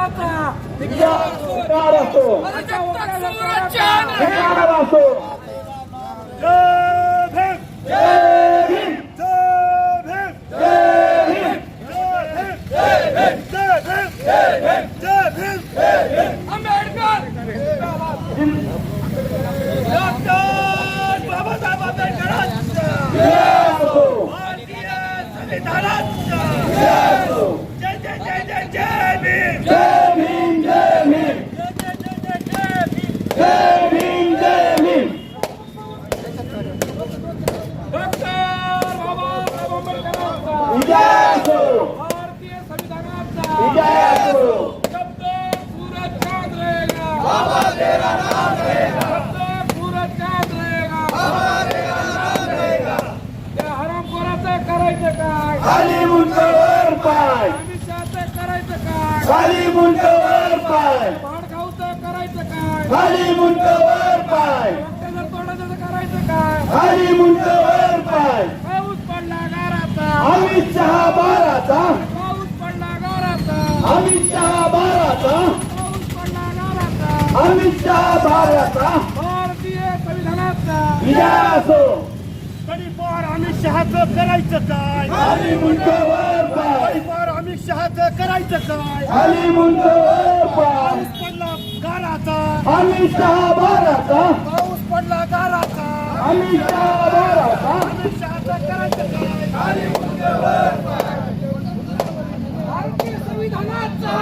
असतो असतो खाली मुंड वर पाय करायचं काय? खाली मुंड वर पाय करायचं काय? खाली मुंड वर पाय. पाऊस पडला गाराचा. अमित शहा बाराचा. पाऊस पडला गाराचा. अमित शहा बाराचा. पाऊस पडला गाराचा. अमित शहा बाराचा. भारतीय संविधानाचा. विजय असो तरी फार अमित शहाचं करायचं काय? खाली मुंड वर पाय अमित शहाचं करायचं काय? खाली पाय. पाऊस पडला गाराचा. अमित शहा बाराचा. पाऊस पडला गाराचा. अमित शहा बाराचा. अमित शहाचं करायचं काय? भारतीय संविधानाचा.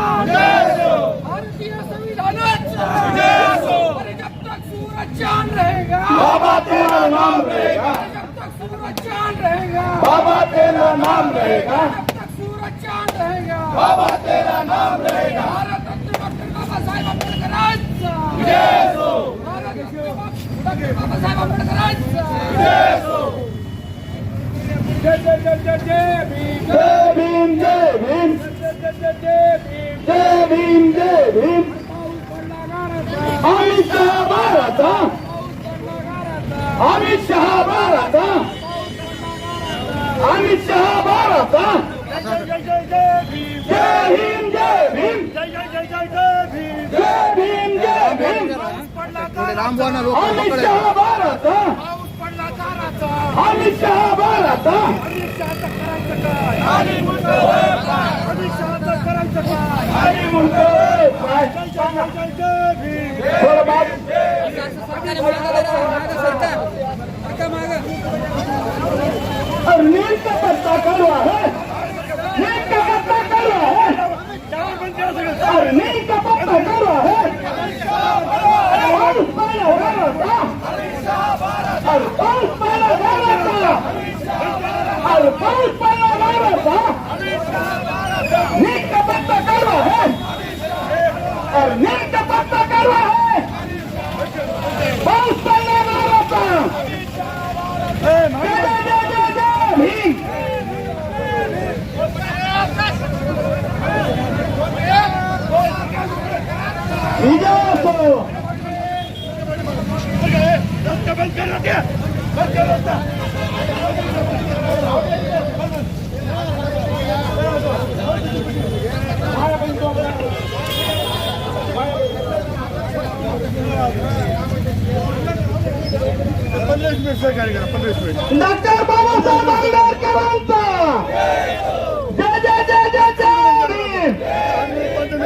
भारतीय संविधानाचा. अरे जब तक सूरज चांद रहेगा. बाबा तेरा नाम रहेगा अरे जब तक सूरज चांद रहेगा। बाबा तेरा नाम रहेगा। सूरज चांद रहेगा। बाबा तेरा नाम रहेगा। भारत रत्न डॉक्टर बाबासाहेब आंबेडकरांचा भारत रत्न डॉक्टर बाबासाहेब आंबेडकरांचा जय जय जय जय जय भीम। जय भीम जय भीम। जय जय जय जय भीम। जय भीम जय भीम। पाऊस पडला गाराचा अमित शहा गाराचा अमित शहा बाराचा अमित शहा भारत जय जय जय भीम जय हिंद जय भीम। जय जय जय जय जय भीम। जय भीम जय भीम अमित शहा भारत अमित शहा अमित शहाचं करायचं काय अमित शहाचं करायचं काय और नीम का पत्ता कड़वा है नीम का पत्ता कड़वा है और नीम का पत्ता कड़वा है और पहला था और पहला था और पहला था का पत्ता है और का पत्ता करवा है पांच पहला गाना था जय जय जय जय भीम विजय असो पंधरा मिनिट सहकार्य करा पंधरा मिनिट डॉक्टर बाबासाहेब आंबेडकरांचा जय जय जय जय जय भीम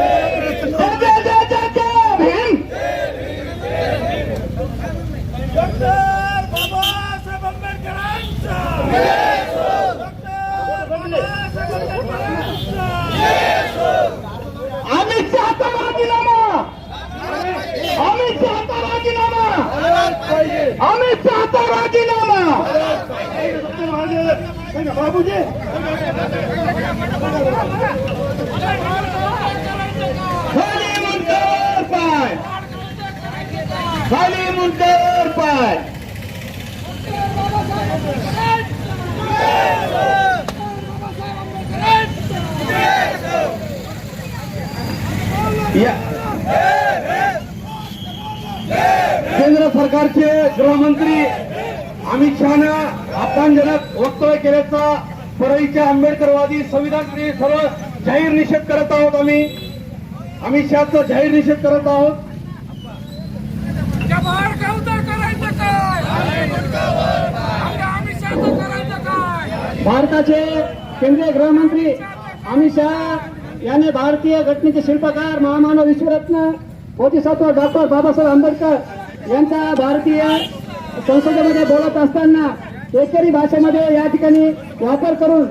जय जय जय जय जय भीम डॉक्टर बाबासाहेब आंबेडकरांचा डॉक्टर बाबासाहेब आंबेडकरांचा अमित शहाचा राजीनामा अमित शहाचा राजीनामा अमित शहाचा राजीनामा बाबूजी खाली मुंडवर पाय खाली मुंड्यावर पाय केंद्र सरकारचे गृहमंत्री अमित शहानं अपमानजनक वक्तव्य केल्याचा परळीच्या आंबेडकरवादी संविधान सर्व जाहीर निषेध करत आहोत आम्ही. अमित शहाचा जाहीर निषेध करत आहोत. भारताचे केंद्रीय गृहमंत्री अमित शहा यांनी भारतीय घटनेचे शिल्पकार महामानव विश्वरत्न बोधिसत्व डॉक्टर बाबासाहेब आंबेडकर यांचा भारतीय संसदेमध्ये बोलत असताना एकरी भाषेमध्ये या ठिकाणी वापर करून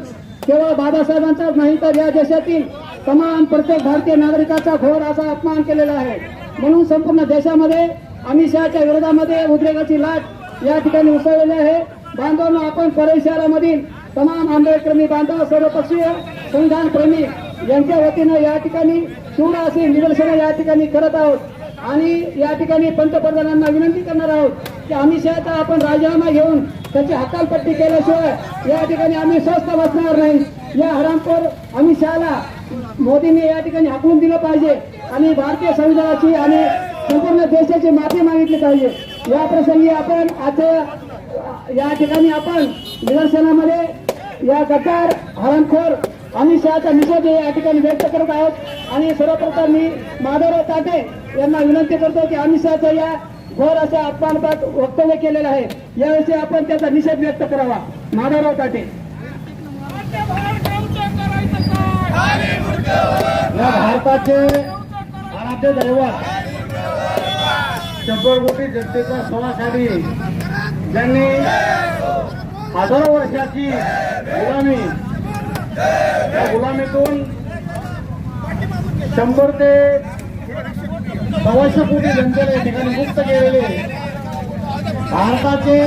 केवळ बाबासाहेबांचाच नाही तर या देशातील तमाम प्रत्येक भारतीय नागरिकाचा घोर असा अपमान केलेला आहे. म्हणून संपूर्ण देशामध्ये अमित शहाच्या विरोधामध्ये उद्रेकाची लाट या ठिकाणी उसळलेली आहे. बांधवांनो आपण परळी शहरामधील तमाम आंबेडकर्मी बांधव सर्वपक्षीय संविधान प्रेमी यांच्या वतीनं या ठिकाणी तीव्र अशी निदर्शनं या ठिकाणी करत आहोत. आणि या ठिकाणी पंतप्रधानांना विनंती करणार आहोत की अमित शहाचा आपण राजीनामा घेऊन त्याची हकालपट्टी केल्याशिवाय या ठिकाणी आम्ही स्वस्थ बसणार नाही. या हरामखोर आम्ही शहाला मोदींनी या ठिकाणी हाकलून दिलं पाहिजे आणि भारतीय संविधानाची आणि संपूर्ण देशाची माफी मागितली पाहिजे. या प्रसंगी आपण आता या ठिकाणी आपण निदर्शनामध्ये या गटार हरणखोर अमित शहाचा निषेध या ठिकाणी व्यक्त करत आहोत. आणि सर्वप्रथम मी माधवराव ताटे यांना विनंती करतो की अमित शहाचं या घोर अशा अपमानपात वक्तव्य केलेलं आहे याविषयी आपण त्याचा निषेध व्यक्त करावा. माधवराव काटे. या भारताचे आराध्य दैवत शंभर कोटी जनतेचा समाजसाठी ज्यांनी हजारो वर्षाची गुलामी या गुलामीतून शंभर ते सव्वाशे कोटी जनतेला या ठिकाणी मुक्त केलेले भारताचे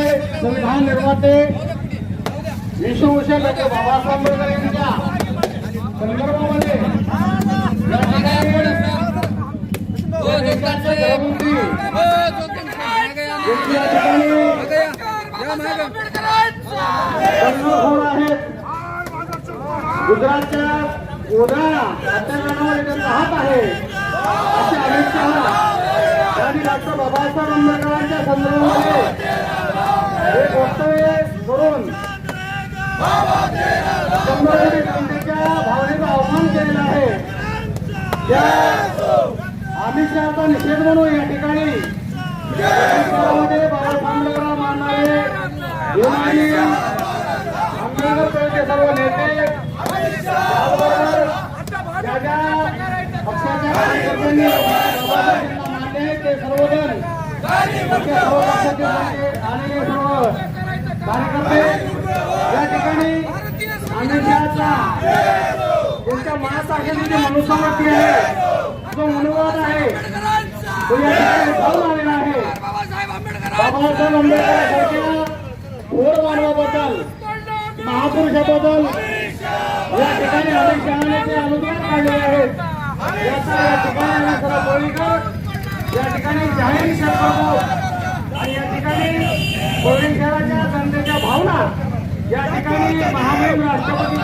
संविधान निर्माते विश्वभूषण डॉक्टर बाबासाहेब आंबेडकर यांच्या संदर्भामध्ये गुजरातच्या गोधरा हत्याकांडामध्ये त्यांचा हात आहे. असे अमित शहा यांनी डॉक्टर बाबासाहेब आंबेडकरांच्या संदर्भामध्ये एक वक्तव्य करून शंभर जनतेच्या भावनेचा अवमान आहे त्या अमित शहाचा निषेध म्हणून या ठिकाणी शहरामध्ये बाबासाहेब आंबेडकरांना मानणारे युनानी आंबेडकर पक्षाचे सर्व नेते त्याचबरोबर ज्या ज्या पक्षाच्या कार्यकर्त्यांनी बाबासाहेबांना मानले आहेत ते सर्वजण पक्षाचे सर्व पक्षाचे नेते आलेले सर्व कार्यकर्ते या ठिकाणी त्यांच्या मनात असलेली मनुष्यवृत्ती आहे जो मनोवाद आहे तो या ठिकाणी जाऊन आलेला आहे बाबासाहेब आंबेडकरांसारख्या थोर मानवाबद्दल महापुरुषाबद्दल या ठिकाणी अनेक शहाने ते अनुदान काढलेले आहेत याचा या ठिकाणी या ठिकाणी जाहीर निषेध करतो आणि या ठिकाणी कोळी शहराच्या जनतेच्या भावना या ठिकाणी महामहिम राष्ट्रपती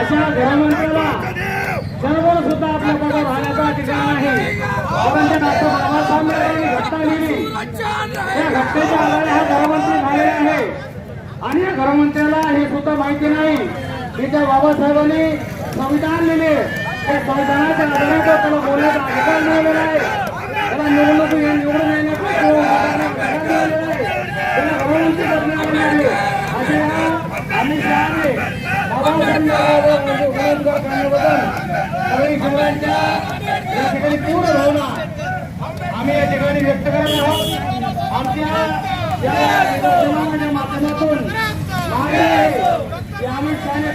अशा गृहमंत्र्याला जनबळ सुद्धा आपल्या पदावर राहण्याचा ठिकाण आहे. परंतु डॉक्टर बाबासाहेब आंबेडकरांनी घटना लिहिली या घटनेच्या आधारे हा गृहमंत्री झालेला आहे. आणि या गृहमंत्र्याला हे सुद्धा माहिती नाही. की त्या बाबासाहेबांनी संविधान लिहिले. संविधानाच्या आधारे त्याला बोलण्याचा अधिकार मिळालेला आहे त्याला निवडणूक निवडून येण्याचा त्याला करण्यात असे अमित शहाने करण्याबद्दल सगळी या ठिकाणी पूर्ण भावना आम्ही या ठिकाणी व्यक्त करत आहोत. आमच्या या निदर्शनाच्या माध्यमातून मागणी आहे की आम्ही शहाने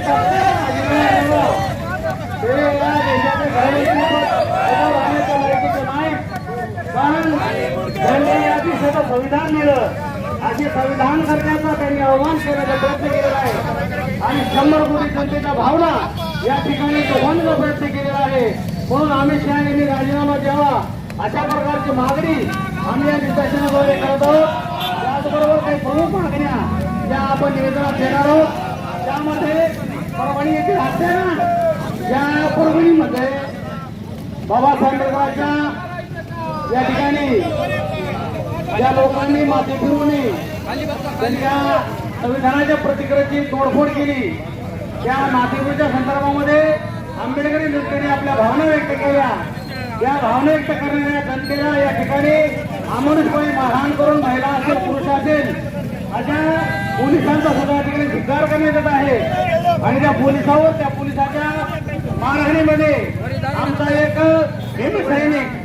ते या देशाचे नाही पण त्यांनी या देशाचं संविधान दिलं असे संविधान करण्याचा त्यांनी आव्हान करण्याचा प्रयत्न केलेला आहे आणि शंभर कोटी जनतेच्या भावना या ठिकाणी दोघांचा प्रयत्न केलेला आहे म्हणून अमित शहा यांनी राजीनामा द्यावा अशा प्रकारची मागणी आम्ही या निदर्शनाद्वारे करत आहोत. त्याचबरोबर काही प्रमुख मागण्या ज्या आपण निवेदनात देणार आहोत त्यामध्ये परभणी येथील हत्याना या परभणीमध्ये बाबासाहेब आंबेडकरांच्या या ठिकाणी ज्या लोकांनी माती फिरवली त्यांच्या संविधानाच्या प्रतिक्रियेची तोडफोड केली त्या मातीपूरच्या संदर्भामध्ये आंबेडकरी जनतेने आपल्या भावना व्यक्त केल्या. या भावना व्यक्त करणाऱ्या जनतेला या ठिकाणी अमानुषपणे मारहाण करून महिला असेल पुरुष असेल अशा पोलिसांचा सुद्धा या ठिकाणी धिक्कार करण्यात येत आहे. आणि त्या पोलिसावर त्या पोलिसाच्या मारहाणीमध्ये आमचा एक हिंद सैनिक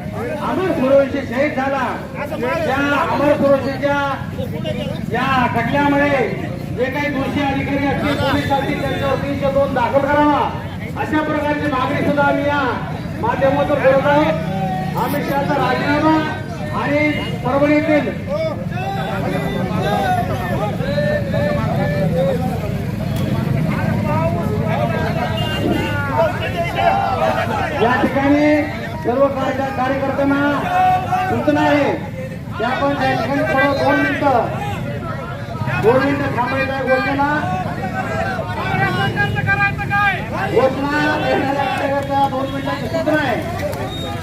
अमर सुरवंशी शहीद झाला. त्या अमर सुरवंशीच्या या खटल्यामध्ये जे काही दोषी अधिकारी असतील पोलीस असतील त्यांच्यावर तीनशे दोन दाखल करावा. अशा प्रकारची मागणी सुद्धा आम्ही या माध्यमातून करत आहोत अमित शहाचा राजीनामा आणि परभणीतील या ठिकाणी सर्व कार्यकर्त्यांना सूचना आहे की आपण त्या ठिकाणी थोडं दोन मिनिटं दोन मिनिटं थांबायचं आहे घोषणा. घोषणा देणाऱ्या दोन मिनिटाची सूचना आहे.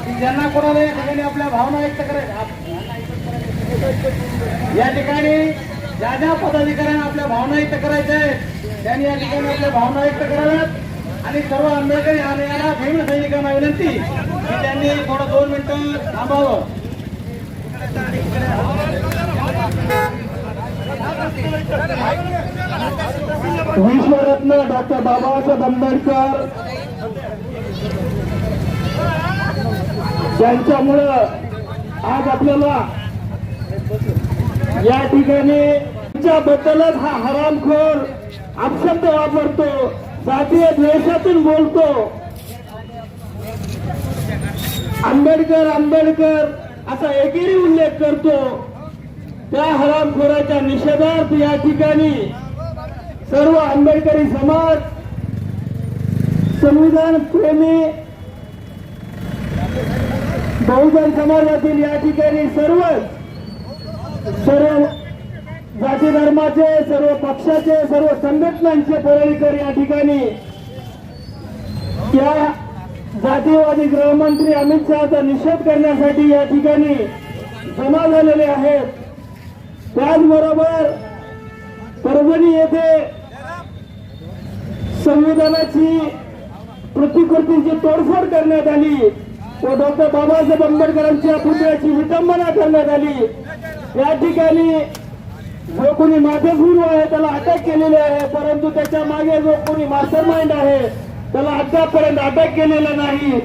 की ज्यांना कोणाला या ठिकाणी आपल्या भावना व्यक्त करायच्या या ठिकाणी ज्या ज्या पदाधिकाऱ्यांना आपल्या भावना व्यक्त करायच्या आहेत त्यांनी या ठिकाणी आपल्या भावना व्यक्त कराव्यात. आणि सर्व आंबेडकरी आणि याला भीम सैनिकांना विनंती की त्यांनी थोडं दोन मिनिटं थांबावं. विश्वरत्न डॉक्टर बाबासाहेब आंबेडकर त्यांच्यामुळं आज आपल्याला या ठिकाणी बद्दलच हा हरामखोर अपशब्द वापरतो जातीय द्वेषातून बोलतो. आंबेडकर आंबेडकर असा एकेरी उल्लेख करतो. त्या हरामखोराच्या निषेधार्थ या ठिकाणी सर्व आंबेडकरी समाज संविधान प्रेमी बहुजन समाजातील या ठिकाणी सर्वच सर्व जाती धर्माचे सर्व पक्षाचे सर्व संघटनांचे पदाधिकारी या ठिकाणी या जातीवादी गृहमंत्री अमित शहाचा निषेध करण्यासाठी या ठिकाणी जमा झालेले आहेत. त्याचबरोबर परभणी येथे संविधानाची प्रतिकृतीची तोडफोड करण्यात आली व डॉक्टर बाबासाहेब आंबेडकरांच्या पुतळ्याची विटंबना करण्यात आली. या ठिकाणी जो कोणी माथेपूर्व आहे त्याला अटक केलेली आहे परंतु त्याच्यामागे जो कोणी मास्टर माइंड आहे त्याला अद्यापर्यंत अटक केलेला नाही.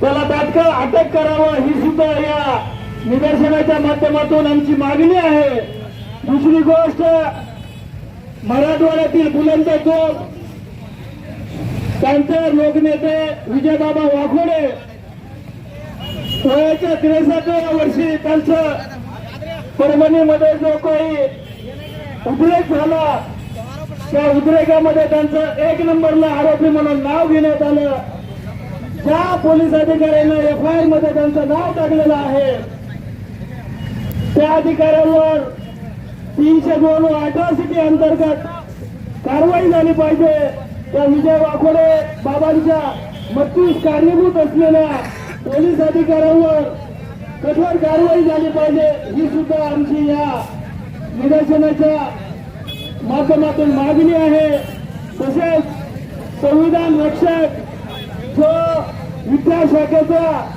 त्याला तात्काळ अटक करावं ही सुद्धा या निदर्शनाच्या माध्यमातून आमची मागणी आहे. दुसरी गोष्ट मराठवाड्यातील बुलंद चोर त्यांचे लोकनेते विजयबाबा वाघोडे वयाच्या त्रेसाव्या वर्षी त्यांचं परभणीमध्ये जो काही उद्रेक झाला त्या उद्रेकामध्ये त्यांचं एक नंबरला आरोपी म्हणून नाव घेण्यात आलं. ज्या पोलीस अधिकाऱ्यांना एफ आय आरमध्ये त्यांचं नाव टाकलेलं आहे त्या अधिकाऱ्यांवर तीनशे दोन अट्रॉसिटी अंतर्गत कारवाई झाली पाहिजे. त्या विजय वाकोडे बाबांच्या मृत्यूस कारणीभूत असलेल्या पोलीस अधिकाऱ्यांवर कठोर कारवाई झाली पाहिजे. ही सुद्धा आमची या निदर्शनाच्या माध्यमातून मागणी आहे. तसेच संविधान रक्षक जो विद्याशाखेचा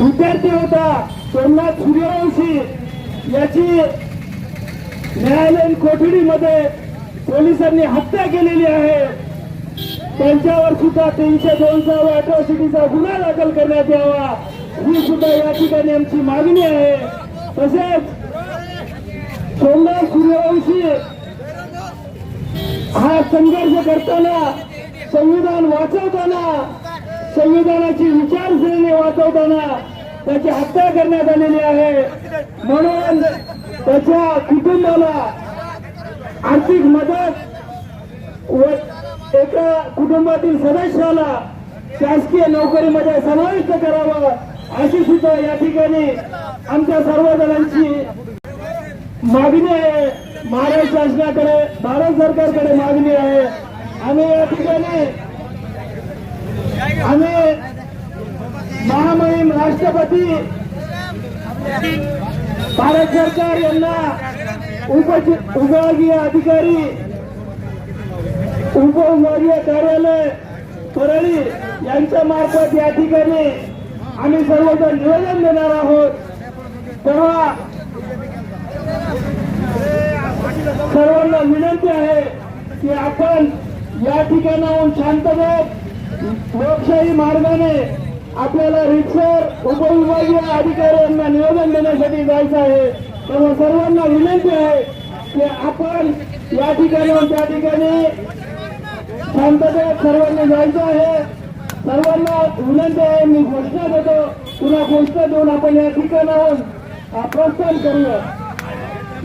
विद्यार्थी होता सोमनाथ सूर्यवंशी याची न्यायालयीन कोठडीमध्ये पोलिसांनी हत्या केलेली आहे. त्यांच्यावर सुद्धा तीनशे दोनचा व अट्रॉसिटीचा गुन्हा दाखल करण्यात यावा. ही सुद्धा या ठिकाणी आमची मागणी आहे. तसेच सोमनाथ सूर्यवंशी. हा संघर्ष करताना संविधान वाचवताना संविधानाची विचारसरणी वाचवताना त्याची हत्या करण्यात आलेली आहे. म्हणून त्याच्या कुटुंबाला आर्थिक मदत व एका कुटुंबातील सदस्याला शासकीय नोकरीमध्ये समाविष्ट करावं अशी सुद्धा या ठिकाणी आमच्या सर्व जणांची मागणी आहे. महाराष्ट्र शासनाकडे भारत सरकारकडे मागणी आहे. आम्ही या ठिकाणी आम्ही महामहिम राष्ट्रपती भारत सरकार यांना उप उपविभागीय अधिकारी उपविभागीय कार्यालय परळी यांच्या मार्फत या ठिकाणी आम्ही सर्वजण निवेदन देणार आहोत. तेव्हा सर्वांना विनंती आहे की आपण या ठिकाणाहून शांततेत लोकशाही मार्गाने आपल्याला रिक्सर उपविभागीय अधिकाऱ्यांना निवेदन देण्यासाठी जायचं आहे. तेव्हा सर्वांना विनंती आहे की आपण या ठिकाणाहून त्या ठिकाणी शांततेत सर्वांना जायचं आहे. सर्वांना विनंती आहे. मी घोषणा देतो. पुन्हा घोषणा देऊन आपण या ठिकाणाहून प्रस्थान करूया.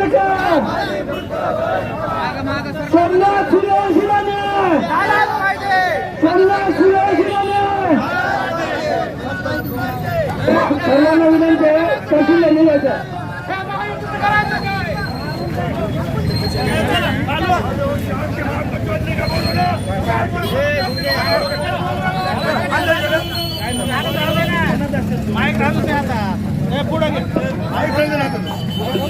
चाहते करायचं का सोमनाथ सुरेशने सर्वांना विनंती आहे तहसीलला निघायचं त्याच्यामध्ये बॅनर घ्यायचं आणि सर्वांना विनंती माईक राहतो